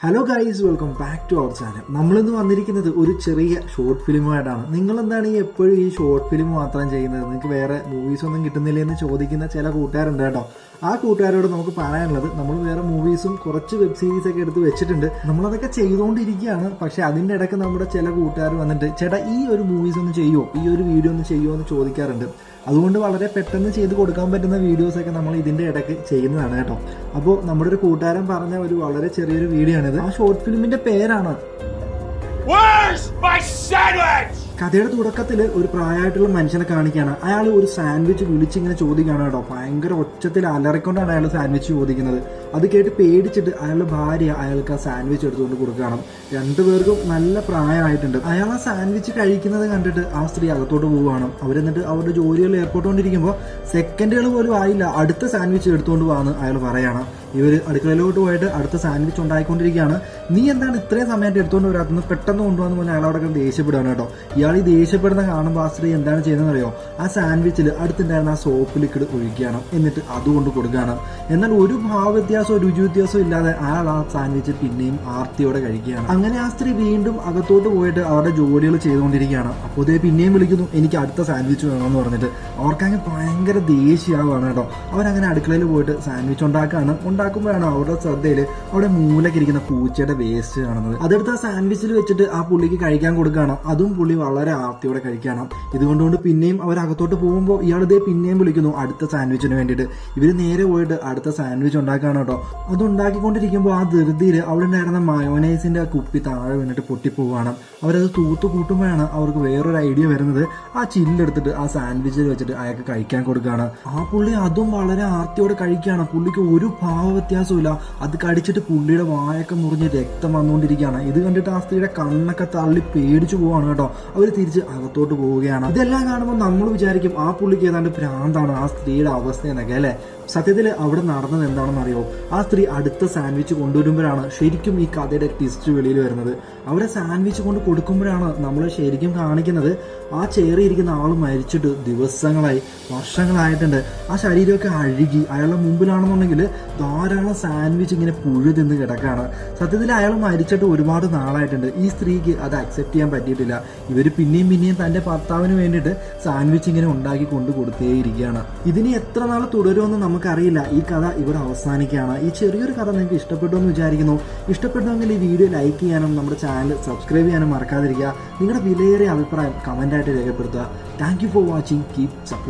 Hello guys welcome back to our channel നമ്മളിന്ന് വന്നിരിക്കുന്നത് ഒരു ചെറിയ ഷോർട്ട് ഫിലിമായിട്ടാണ് നിങ്ങളെന്താണ് ഈ എപ്പോഴും ഈ ഷോർട്ട് ഫിലിം മാത്രം ചെയ്യുന്നത്? നിങ്ങൾക്ക് വേറെ മൂവീസ് ഒന്നും കിട്ടുന്നില്ല എന്ന് ചോദിക്കുന്ന ചില കൂട്ടുകാരുണ്ട് കേട്ടോ. ആ കൂട്ടുകാരോട് നമുക്ക് പറയാനുള്ളത് നമ്മൾ വേറെ മൂവീസും കുറച്ച് വെബ് സീരീസ് ഒക്കെ എടുത്ത് വെച്ചിട്ടുണ്ട്. നമ്മളതൊക്കെ ചെയ്തുകൊണ്ടിരിക്കുകയാണ്. പക്ഷെ അതിന്റെ ഇടയ്ക്ക് നമ്മുടെ ചില കൂട്ടുകാർ വന്നിട്ട് ചേട്ടാ ഈ ഒരു മൂവീസ് ഒന്ന് ചെയ്യുമോ ഈ ഒരു വീഡിയോ ഒന്ന് ചെയ്യുമോ എന്ന് ചോദിക്കാറുണ്ട്. അതുകൊണ്ട് വളരെ പെട്ടെന്ന് ചെയ്ത് കൊടുക്കാൻ പറ്റുന്ന വീഡിയോസൊക്കെ നമ്മൾ ഇതിന്റെ ഇടയ്ക്ക് ചെയ്യുന്നതാണ് കേട്ടോ. അപ്പോൾ നമ്മുടെ ഒരു കൂട്ടുകാരൻ പറഞ്ഞ ഒരു വളരെ ചെറിയൊരു വീഡിയോ ആണിത്. ആ ഷോർട്ട് ഫിലിമിന്റെ പേരാണ് Where's my sandwich? കഥയുടെ തുടക്കത്തിൽ ഒരു പ്രായമായിട്ടുള്ള മനുഷ്യനെ കാണിക്കുകയാണ്. അയാൾ ഒരു സാൻഡ്വിച്ച് വിളിച്ചിങ്ങനെ ചോദിക്കുകയാണ് കേട്ടോ. ഭയങ്കര ഒച്ചത്തിൽ അലറിക്കൊണ്ടാണ് അയാൾ സാൻഡ്വിച്ച് ചോദിക്കുന്നത്. അത് കേട്ട് പേടിച്ചിട്ട് അയാളുടെ ഭാര്യ അയാൾക്ക് ആ സാൻഡ്വിച്ച് എടുത്തുകൊണ്ട് കൊടുക്കണം. രണ്ടുപേർക്കും നല്ല പ്രായമായിട്ടുണ്ട്. അയാൾ ആ സാൻഡ്വിച്ച് കഴിക്കുന്നത് കണ്ടിട്ട് ആ സ്ത്രീ അകത്തോട്ട് പോവുകയാണ്. അവരെന്നിട്ട് അവരുടെ ജോലികൾ ഏർപ്പെട്ടുകൊണ്ടിരിക്കുമ്പോൾ സെക്കൻഡുകൾ പോലും ആയില്ല. അടുത്ത സാൻഡ്വിച്ച് എടുത്തുകൊണ്ട് പോകാന്ന് അയാൾ പറയാണ്. ഇവർ അടുക്കളയിലോട്ട് പോയിട്ട് അടുത്ത സാൻഡ്വിച്ച് ഉണ്ടായിക്കൊണ്ടിരിക്കുകയാണ്. നീ എന്താണ് ഇത്രയും സമയമായിട്ട് എടുത്തുകൊണ്ട് വരാത്തത്? പെട്ടെന്ന് കൊണ്ടുവന്ന് പറഞ്ഞാൽ അയാൾ അവിടെ ദേഷ്യപ്പെടുകയാണ് കേട്ടോ. ഇയാൾ ഈ ദേഷ്യപ്പെടുന്ന കാണുമ്പോൾ ആ സ്ത്രീ എന്താണ് ചെയ്യുന്നത് അറിയോ ആ സാൻഡ്വിച്ചിൽ അടുത്തുണ്ടായിരുന്ന ആ സോപ്പ് ലിക്വിഡ് ഒഴിക്കുകയാണ്. എന്നിട്ട് അതുകൊണ്ട് കൊടുക്കുകയാണ്. എന്നാൽ ഒരു ഭാവവ്യത്യാസമോ രുചി വ്യത്യാസമോ ഇല്ലാതെ അയാൾ ആ സാൻഡ്വിച്ച് പിന്നെയും ആർത്തിയോടെ കഴിക്കുകയാണ്. അങ്ങനെ ആ സ്ത്രീ വീണ്ടും അകത്തോട്ട് പോയിട്ട് അവരുടെ ജോലികൾ ചെയ്തുകൊണ്ടിരിക്കുകയാണ്. അപ്പോൾ ഇതേ പിന്നെയും വിളിക്കുന്നു എനിക്ക് അടുത്ത സാൻഡ്വിച്ച് വേണമെന്ന് പറഞ്ഞിട്ട്. അവർക്കങ്ങനെ ഭയങ്കര ദേഷ്യമാവാണ് കേട്ടോ. അവരങ്ങനെ അടുക്കളയിൽ പോയിട്ട് സാൻഡ്വിച്ച് ഉണ്ടാക്കുകയാണ്. ഉണ്ടാക്കുമ്പോഴാണ് അവരുടെ ശ്രദ്ധയിൽ അവിടെ മൂലക്കിരിക്കുന്ന പൂച്ചയുടെ വേസ്റ്റ് കാണുന്നത്. അതെടുത്ത് ആ സാൻഡ്വിച്ചിൽ വെച്ചിട്ട് ആ പുള്ളിക്ക് കഴിക്കാൻ കൊടുക്കുകയാണ്. അതും പുള്ളി വളരെ ആർത്തിയോടെ കഴിക്കുകയാണ്. ഇതുകൊണ്ടുകൊണ്ട് പിന്നെയും അവർ അകത്തോട്ട് പോകുമ്പോൾ ഇയാളിതേ പിന്നെയും വിളിക്കുന്നു അടുത്ത സാൻഡ്വിച്ചിന് വേണ്ടിയിട്ട്. ഇവർ നേരെ പോയിട്ട് അടുത്ത സാൻഡ്വിച്ച് ഉണ്ടാക്കുകയാണ് അത് ഉണ്ടാക്കിക്കൊണ്ടിരിക്കുമ്പോൾ ആ ധൃതിയിൽ അവിടെ ഉണ്ടായിരുന്ന മയോനൈസിന്റെ കുപ്പി താഴെ വീണിട്ട് പൊട്ടിപ്പോവാണ്. അവരത് തൂത്ത് കൂട്ടുമ്പോഴാണ് അവർക്ക് വേറൊരു ഐഡിയ വരുന്നത്. ആ ചില്ലെടുത്തിട്ട് ആ സാൻഡ്വിച്ചിൽ വെച്ചിട്ട് അയാൾക്ക് കഴിക്കാൻ കൊടുക്കുകയാണ്. ആ പുള്ളി അതും വളരെ ആർത്തിയോടെ കഴിക്കുകയാണ്. പുള്ളിക്ക് ഒരു ഭാവ വ്യത്യാസമില്ല അത് കടിച്ചിട്ട് പുള്ളിയുടെ വായൊക്കെ മുറിഞ്ഞ് രക്തം വന്നുകൊണ്ടിരിക്കുകയാണ്. ഇത് കണ്ടിട്ട് ആ സ്ത്രീയുടെ കണ്ണൊക്കെ തള്ളി പേടിച്ചു പോവാണ് കേട്ടോ. അവർ തിരിച്ച് അകത്തോട്ട് പോവുകയാണ്. ഇതെല്ലാം കാണുമ്പോൾ നമ്മൾ വിചാരിക്കും ആ പുള്ളിക്ക് ഏതാണ്ട് ഭ്രാന്താണ് ആ സ്ത്രീയുടെ അവസ്ഥ എന്നൊക്കെ അല്ലേ? സത്യത്തിൽ അവിടെ നടന്നത് എന്താണെന്ന് അറിയോ? ആ സ്ത്രീ അടുത്ത സാൻഡ്വിച്ച് കൊണ്ടുവരുമ്പോഴാണ് ശരിക്കും ഈ കഥയുടെ ട്വിസ്റ്റ് വെളിയിൽ വരുന്നത്. അവരെ സാൻഡ്വിച്ച് കൊണ്ട് കൊടുക്കുമ്പോഴാണ് നമ്മൾ ശരിക്കും കാണിക്കുന്നത്. ആ ചേറിയിരിക്കുന്ന ആൾ മരിച്ചിട്ട് ദിവസങ്ങളായി വർഷങ്ങളായിട്ടുണ്ട്. ആ ശരീരമൊക്കെ അഴുകി അയാളുടെ മുമ്പിലാണെന്നുണ്ടെങ്കിൽ ധാരാളം സാൻഡ്വിച്ച് ഇങ്ങനെ പുഴു തിന്ന് കിടക്കുകയാണ് സത്യത്തിൽ അയാൾ മരിച്ചിട്ട് ഒരുപാട് നാളായിട്ടുണ്ട്. ഈ സ്ത്രീക്ക് അത് അക്സെപ്റ്റ് ചെയ്യാൻ പറ്റിയിട്ടില്ല. ഇവർ പിന്നെയും പിന്നെയും തന്റെ ഭർത്താവിന് വേണ്ടിയിട്ട് സാൻഡ്വിച്ച് ഇങ്ങനെ ഉണ്ടാക്കി കൊണ്ടു കൊടുത്തേയിരിക്കുകയാണ്. ഇതിനി എത്ര നാൾ തുടരുമെന്ന് നമുക്കറിയില്ല. ഈ കഥ ഇവിടെ അവസാനിക്കുകയാണ്. ഈ ചെറിയൊരു കഥ നിങ്ങൾക്ക് ഇഷ്ടപ്പെട്ടു എന്ന് വിചാരിക്കുന്നു. ഇഷ്ടപ്പെട്ടുവെങ്കിൽ ഈ വീഡിയോ ലൈക്ക് ചെയ്യാനും നമ്മുടെ ചാനൽ സബ്സ്ക്രൈബ് ചെയ്യാനും മറക്കാതിരിക്കുക. നിങ്ങളുടെ വിലയേറിയ അഭിപ്രായം കമന്റായിട്ട് രേഖപ്പെടുത്തുക. Thank you for watching keep support